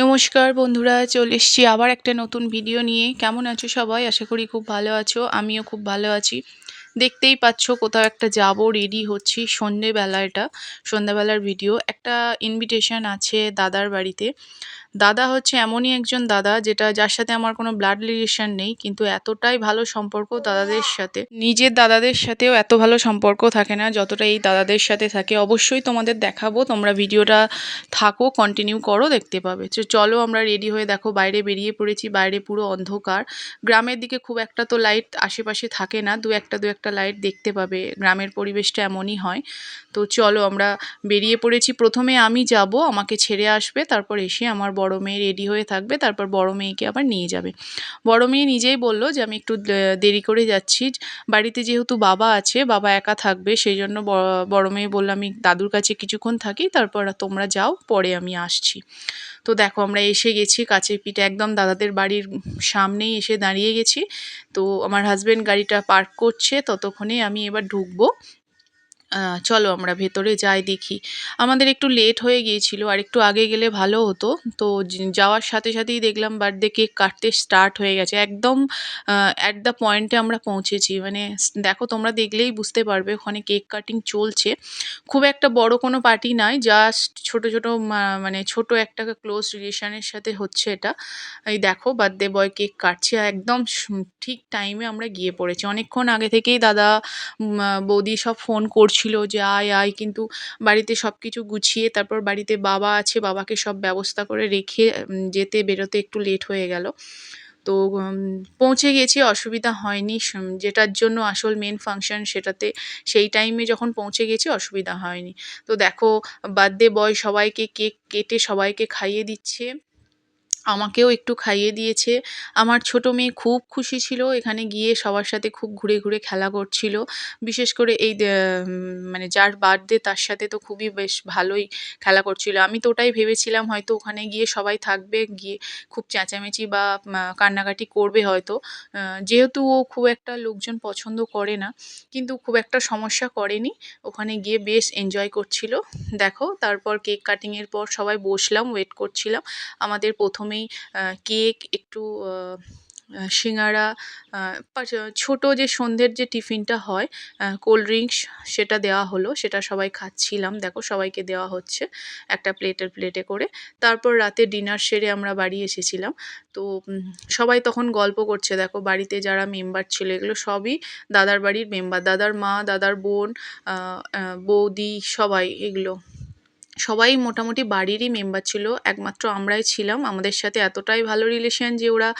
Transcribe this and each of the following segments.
নমস্কার বন্ধুরা, চলে এসছি আবার একটা নতুন ভিডিও নিয়ে। কেমন আছো সবাই? আশা করি খুব ভালো আছো, আমিও খুব ভালো আছি। দেখতেই পাচ্ছ কোথাও একটা যাব রেডি হচ্ছি। সন্ধেবেলা এটা সন্ধ্যাবেলার ভিডিও একটা ইনভিটেশন আছে দাদার বাড়িতে। দাদা হচ্ছে এমনই একজন দাদা যেটা, যার সাথে আমার কোনো ব্লাড রিলেশন নেই, কিন্তু এতটাই ভালো সম্পর্ক দাদাদের সাথে। নিজের দাদাদের সাথেও এত ভালো সম্পর্ক থাকে না, যতটা এই দাদাদের সাথে থাকে। অবশ্যই তোমাদের দেখাবো, তোমরা ভিডিওটা থাকো কন্টিনিউ করো, দেখতে পাবে। তো চলো আমরা রেডি হয়ে দেখো, বাইরে বেরিয়ে পড়েছি, বাইরে পুরো অন্ধকার। গ্রামের দিকে খুব একটা তো লাইট আশেপাশে থাকে না, দু একটা দু একটা লাইট দেখতে পাবে। গ্রামের পরিবেশটা এমনই হয়। তো চলো আমরা বেরিয়ে পড়েছি। প্রথমে আমি যাব, আমাকে ছেড়ে আসবে, তারপর এসে আমার বড় মেয়ে রেডি হয়ে থাকবে, তারপর বড় মেয়েকে আবার নিয়ে যাবে। বড় মেয়ে নিজেই বলল যে, আমি একটু দেরি করে যাচ্ছি। বাড়িতে যেহেতু বাবা আছে, বাবা একা থাকবে সেই জন্য বড় মেয়ে বলল, আমি দাদুর কাছে কিছুক্ষণ থাকি, তারপর তোমরা যাও, পরে আমি আসছি। তো দেখো, আমরা এসে গেছি কাছে পিঠে, একদম দাদাদের বাড়ির সামনেই এসে দাঁড়িয়ে গেছি। তো আমার হাজব্যান্ড গাড়িটা পার্ক করছে, ততক্ষণে আমি এবার ঢুকবো। চলো আমরা ভেতরে যাই দেখি। আমাদের একটু লেট হয়ে গিয়েছিল, আর একটু আগে গেলে ভালো হতো। তো যাওয়ার সাথে সাথেই দেখলাম বার্থডে কেক কাটতে স্টার্ট হয়ে গেছে। একদম অ্যাট দ্য পয়েন্টে আমরা পৌঁছেছি। মানে দেখো তোমরা দেখলেই বুঝতে পারবে ওখানে কেক কাটিং চলছে। খুব একটা বড় কোনো পার্টি নয় জাস্ট ছোট ছোট মানে ছোট একটা ক্লোজ রিলেশনের সাথে হচ্ছে এটা। এই দেখো বার্থডে বয় কেক কাটছে একদম ঠিক টাইমে আমরা গিয়ে পড়েছি। অনেকক্ষণ আগে থেকেই দাদা বৌদি সব ফোন করছে ছিল যে, আয় আয়। কিন্তু বাড়িতে সব কিছু গুছিয়ে তারপর বাড়িতে বাবা আছে, বাবাকে সব ব্যবস্থা করে রেখে যেতে বেরোতে একটু লেট হয়ে গেল। তো পৌঁছে গেছি, অসুবিধা হয়নি। যেটার জন্য আসল মেন ফাংশন সেটাতে সেই টাইমে যখন পৌঁছে গেছি, অসুবিধা হয়নি। তো দেখো বার্থডে বয় সবাইকে কেক কেটে সবাইকে খাইয়ে দিচ্ছে। আমাকেও একটু খাইয়ে দিয়েছে। আমার ছোট মেয়ে খুব খুশি ছিল, এখানে গিয়ে সবার সাথে খুব ঘুরে ঘুরে খেলা করছিল। বিশেষ করে এই মানে যার বার্থডে তার সাথে তো খুবই বেশ ভালোই খেলা করছিল। আমি তো ওটাই ভেবেছিলাম হয়তো ওখানে গিয়ে সবাই থাকবে, গিয়ে খুব চেঁচামেচি বা কান্নাকাটি করবে হয়তো। যেহেতু ও খুব একটা লোকজন পছন্দ করে না, কিন্তু খুব একটা সমস্যা করেনি। ওখানে গিয়ে বেশ এনজয় করছিল। দেখো, তারপর কেক কাটিংয়ের পর সবাই বসলাম ওয়েট করছিলাম। আমাদের প্রথমেই কেক, একটু সিঙাড়া ছোট যে সন্ধ্যের যে টিফিনটা হয় কোল্ড ড্রিঙ্কস সেটা দেওয়া হলো, সেটা সবাই খাচ্ছিলাম। দেখো সবাইকে দেওয়া হচ্ছে একটা প্লেটের প্লেটে করে। তারপর রাতে ডিনার সেরে আমরা বাড়ি এসেছিলাম। তো সবাই তখন গল্প করছে, দেখো বাড়িতে যারা মেম্বার ছিল এগুলো সবই দাদার বাড়ির মেম্বার, দাদার মা, দাদার বোন বৌদি, সবাই এগুলো। সবাই মোটামুটি বাড়িরই মেম্বার ছিল, একমাত্র আমরাই ছিলাম। আমাদের সাথে এতটাই ভালো রিলেশন যে ওরা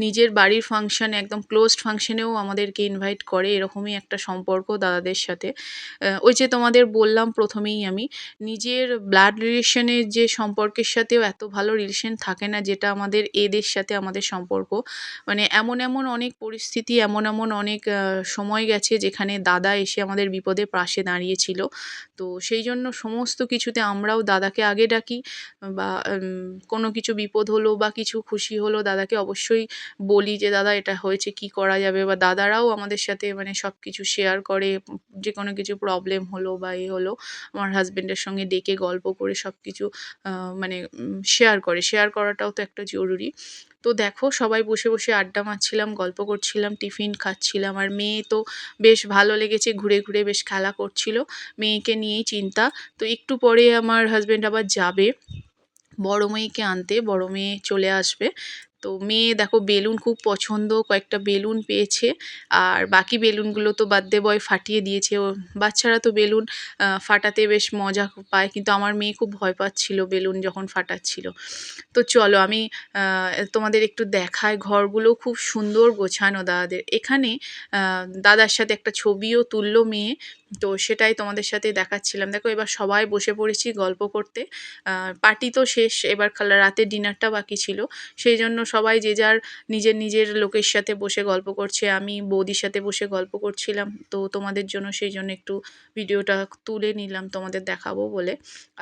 নিজের বাড়ির ফাংশন একদম ক্লোজড ফাংশনেও আমাদেরকে ইনভাইট করে এরকমই একটা সম্পর্ক দাদাদের সাথে। ওই যে তোমাদের বললাম প্রথমেই আমি, নিজের ব্লাড রিলেশনের যে সম্পর্কের সাথেও এত ভালো রিলেশন থাকে না যেটা আমাদের এদের সাথে আমাদের সম্পর্ক। মানে এমন এমন অনেক পরিস্থিতি, এমন এমন অনেক সময় গেছে যেখানে দাদা এসে আমাদের বিপদে পাশে দাঁড়িয়েছিল। তো সেই জন্য সমস্ত কিছুতে আমরাও দাদাকে আগে ডাকি, বা কোনো কিছু বিপদ হলো বা কিছু খুশি হলো দাদাকে অবশ্যই বলি যে, দাদা, এটা হয়েছে, কি করা যাবে? বা, দাদারাও আমাদের সাথে মানে সব কিছু শেয়ার করে, যে কোনো কিছু প্রবলেম হলো বা এ হলো, আমার হাজব্যান্ডের সঙ্গে ডেকে গল্প করে সব কিছু মানে শেয়ার করে। শেয়ার করাটাও তো একটা জরুরি। তো দেখো, সবাই বসে বসে আড্ডা মারছিলাম, গল্প করছিলাম, টিফিন খাচ্ছিলাম। আর মেয়ে তো বেশ ভালো লেগেছে, ঘুরে ঘুরে বেশ খেলা করছিল। মেয়েকে নিয়েই চিন্তা। তো একটু পরে আমার হাজব্যান্ড আবার যাবে, বড়ো মেয়েকে আনতে, বড়ো মেয়ে চলে আসবে। তো মেয়ে দেখো বেলুন খুব পছন্দ, কয়েকটা বেলুন পেয়েছে। আর বাকি বেলুনগুলো তো বার্থডে বয় ফাটিয়ে দিয়েছে। ও বাচ্চারা তো বেলুন ফাটাতে বেশ মজা পায়। কিন্তু আমার মেয়ে খুব ভয় পাচ্ছিল বেলুন যখন ফাটাচ্ছিল। তো চলো আমি তোমাদের একটু দেখাই। ঘরগুলো খুব সুন্দর গোছানো দাদাদের। এখানে দাদার সাথে একটা ছবিও তুললো মেয়ে। তো সেটাই তোমাদের সাথে দেখাচ্ছিলাম। দেখো এবার সবাই বসে পড়েছি গল্প করতে। পার্টি তো শেষ, এবার রাতের ডিনারটা বাকি ছিল। সেই জন্য সবাই যে যার নিজের নিজের লোকের সাথে বসে গল্প করছে, আমি বৌদির সাথে বসে গল্প করছিলাম। তো তোমাদের জন্য সেই জন্য একটু ভিডিওটা তুলে নিলাম, তোমাদের দেখাবো বলে।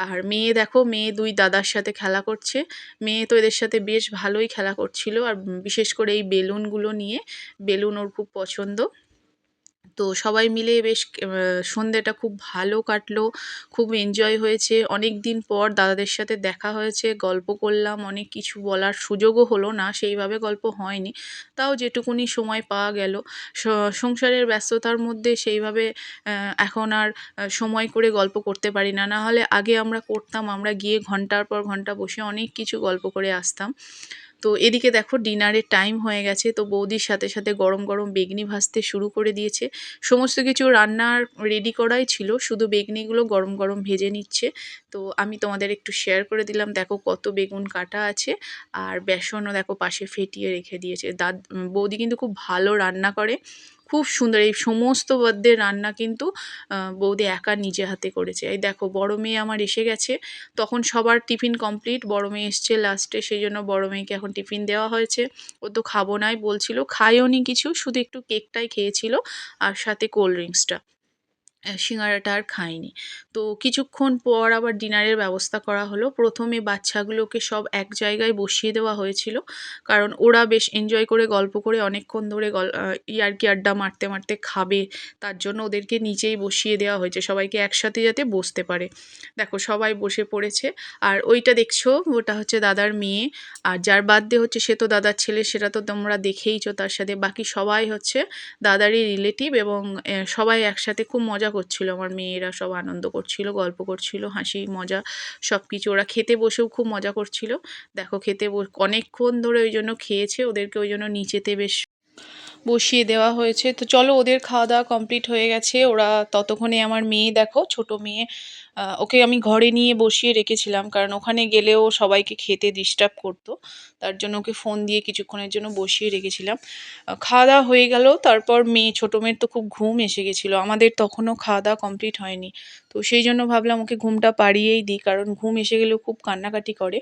আর মেয়ে দেখো, মেয়ে দুই দাদার সাথে খেলা করছে। মেয়ে তো এদের সাথে বেশ ভালোই খেলা করছিল। আর বিশেষ করে এই বেলুনগুলো নিয়ে, বেলুন ওর খুব পছন্দ। তো সবাই মিলে বেশ সন্ধ্যেটা খুব ভালো কাটলো, খুব এনজয় হয়েছে। অনেক দিন পর দাদাদের সাথে দেখা হয়েছে, গল্প করলাম, অনেক কিছু বলার সুযোগও হলো না, সেইভাবে গল্প হয়নি। তাও যেটুকুনি সময় পাওয়া গেল। সংসারের ব্যস্ততার মধ্যে সেইভাবে এখন আর সময় করে গল্প করতে পারি না। না হলে আগে আমরা করতাম, আমরা গিয়ে ঘণ্টার পর ঘণ্টা বসে অনেক কিছু গল্প করে আসতাম। তো এদিকে দেখো ডিনারের টাইম হয়ে গেছে, তো বৌদির সাথে সাথে গরম গরম বেগনি ভাজতে শুরু করে দিয়েছে। সমস্ত কিছু রান্নার রেডি করাই ছিল, শুধু বেগনিগুলো গরম গরম ভেজে নিচ্ছে। তো আমি তোমাদের একটু শেয়ার করে দিলাম, দেখো কত বেগুন কাটা আছে, আর বেসনও দেখো পাশে ফেটিয়ে রেখে দিয়েছে। দাদ বৌদি কিন্তু খুব ভালো রান্না করে। খুব সুন্দর। এই সমস্ত বাদ্যের রান্না কিন্তু বৌদি একা নিজে হাতে করেছে। এই দেখো, বড় মেয়ে আমার এসে গেছে। তখন সবার টিফিন কমপ্লিট। বড় মেয়ে এসছে লাস্টে সেই জন্য বড় মেয়েকে এখন টিফিন দেওয়া হয়েছে। ও তো খাব নাই, বলছিল খায়ওনি কিছু, শুধু একটু কেকটাই খেয়েছিল, আর সাথে কোল্ড ড্রিঙ্কসটা। সিঙ্গারাটা আর খাইনি। তো কিছুক্ষণ পর আবার ডিনারের ব্যবস্থা করা হলো। প্রথমে বাচ্চাগুলোকে সব এক জায়গায় বসিয়ে দেওয়া হয়েছিল। কারণ ওরা বেশ এনজয় করে, গল্প করে, অনেকক্ষণ ধরে গল ইয়ার্কি আড্ডা মারতে মারতে খাবে। তার জন্য ওদেরকে নিচেই বসিয়ে দেওয়া হয়েছে। সবাইকে একসাথে যাতে বসতে পারে। দেখো, সবাই বসে পড়েছে। আর ওইটা দেখছ? ওটা হচ্ছে দাদার মেয়ে। আর যার বার্থডে হচ্ছে সে তো দাদার ছেলে, সেটা তো তোমরা দেখেইছো তার সাথে। বাকি সবাই হচ্ছে দাদারই রিলেটিভ এবং সবাই একসাথে খুব মজা করছিল, আমার মেয়েরা সব আনন্দ করছিল, গল্প করছিল, হাসি, মজা সব কিছু ওরা খেতে বসেও খুব মজা করছিল। দেখো, খেতে অনেকক্ষণ ধরে ওই জন্য খেয়েছে, ওদেরকে ওই জন্য নিচেতে বেশ বসিয়ে দেওয়া হয়েছে। তো চলো ওদের খাওয়া দাওয়া কমপ্লিট হয়ে গেছে। ওরা ততক্ষণে আমার মেয়ে দেখো, ছোট মেয়ে। ওকে আমি ঘরে নিয়ে বসিয়ে রেখেছিলাম কারণ ওখানে গেলেও সবাইকে খেতে ডিস্টার্ব করতো। তার জন্য ওকে ফোন দিয়ে কিছুক্ষণের জন্য বসিয়ে রেখেছিলাম। খাওয়া দাওয়া হয়ে গেল। তারপর মেয়ে, ছোটো মেয়ের তো খুব ঘুম এসে গেছিল। আমাদের তখনও খাওয়া দাওয়া কমপ্লিট হয়নি। তো সেই জন্য ভাবলাম ওকে ঘুমটা পাড়িয়েই দিই কারণ ঘুম এসে গেলেও খুব কান্নাকাটি করে।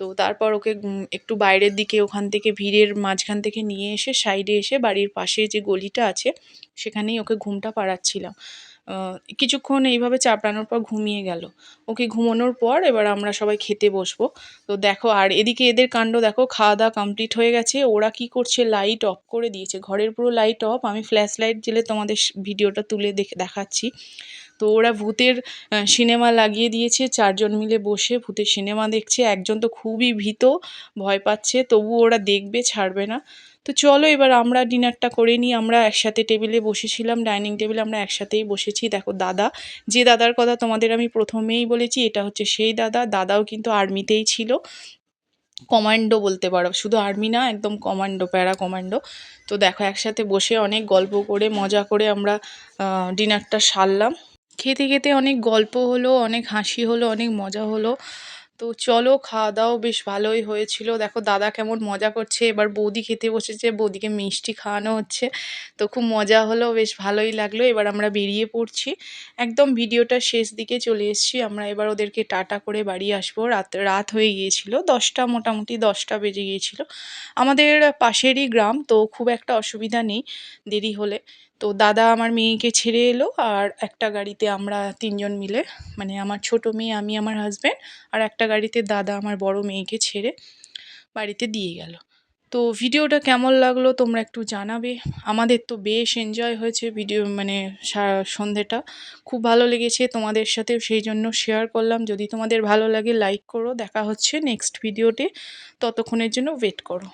তো তারপর ওকে একটু বাইরের দিকে ওখান থেকে ভিড়ের মাঝখান থেকে নিয়ে এসে সাইডে এসে বাড়ির পাশে যে গলিটা আছে সেখানেই ওকে ঘুমটা পাড়াচ্ছিলাম। কিছুক্ষণ এইভাবে চাপড়ানোর পর ঘুমিয়ে গেল। ওকে ঘুমানোর পর এবার আমরা সবাই খেতে বসবো। তো দেখো, আর এদিকে এদের কাণ্ড দেখো খাওয়া দাওয়া কমপ্লিট হয়ে গেছে। ওরা কি করছে, লাইট অফ করে দিয়েছে। ঘরের পুরো লাইট অফ। আমি ফ্ল্যাশ লাইট জেলে তোমাদের ভিডিওটা তুলে দেখে দেখাচ্ছি। তো ওরা ভূতের সিনেমা লাগিয়ে দিয়েছে। চারজন মিলে বসে ভূতের সিনেমা দেখছে। একজন তো খুবই ভীত, ভয় পাচ্ছে তবু ওরা দেখবে, ছাড়বে না। তো চলো এবার আমরা ডিনারটা করে নিই। আমরা একসাথে টেবিলে বসেছিলাম, ডাইনিং টেবিলে আমরা একসাথেই বসেছি। দেখো, দাদা, যে দাদার কথা তোমাদের আমি প্রথমেই বলেছি, এটা হচ্ছে সেই দাদা। দাদাও কিন্তু আর্মিতেই ছিল। কমান্ডো বলতে পারো। শুধু আর্মি না, একদম কমান্ডো, প্যারা কমান্ডো। তো দেখো, একসাথে বসে অনেক গল্প করে, মজা করে আমরা ডিনারটা সারলাম। খেতে খেতে অনেক গল্প হলো, অনেক হাসি হলো, অনেক মজা হলো। তো চলো খাওয়া দাওয়া বেশ ভালোই হয়েছিল। দেখো, দাদা কেমন মজা করছে। এবার বৌদি খেতে বসেছে, বৌদিকে মিষ্টি খাওয়ানো হচ্ছে। তো খুব মজা হলো, বেশ ভালোই লাগল। এবার আমরা বেরিয়ে পড়ছি। একদম ভিডিওটা শেষ দিকে চলে এসেছি। আমরা এবার ওদেরকে টাটা করে বাড়ি আসব। রাত রাত হয়ে গিয়েছিল। দশটা, মোটামুটি দশটা বেজে গিয়েছিল। আমাদের পাশেরই গ্রাম, তো খুব একটা অসুবিধা নেই দেরি হলে। তো দাদা আমার মেয়েকে ছেড়ে এলো আর একটা গাড়িতে আমরা তিনজন মিলে মানে আমার ছোট মেয়ে, আমি, আমার হাজব্যান্ড আর একটা গাড়িতে দাদা আমার বড় মেয়েকে ছেড়ে বাড়িতে দিয়ে গেল। তো ভিডিওটা কেমন লাগল তোমরা একটু জানাবে। আমাদের তো বেশ এনজয় হয়েছে ভিডিও মানে সন্ধেটা। খুব ভালো লেগেছে তোমাদের সাথেও সেই জন্য শেয়ার করলাম। যদি তোমাদের ভালো লাগে লাইক করো। দেখা হচ্ছে নেক্সট ভিডিওতে ততক্ষণের জন্য ওয়েট করো।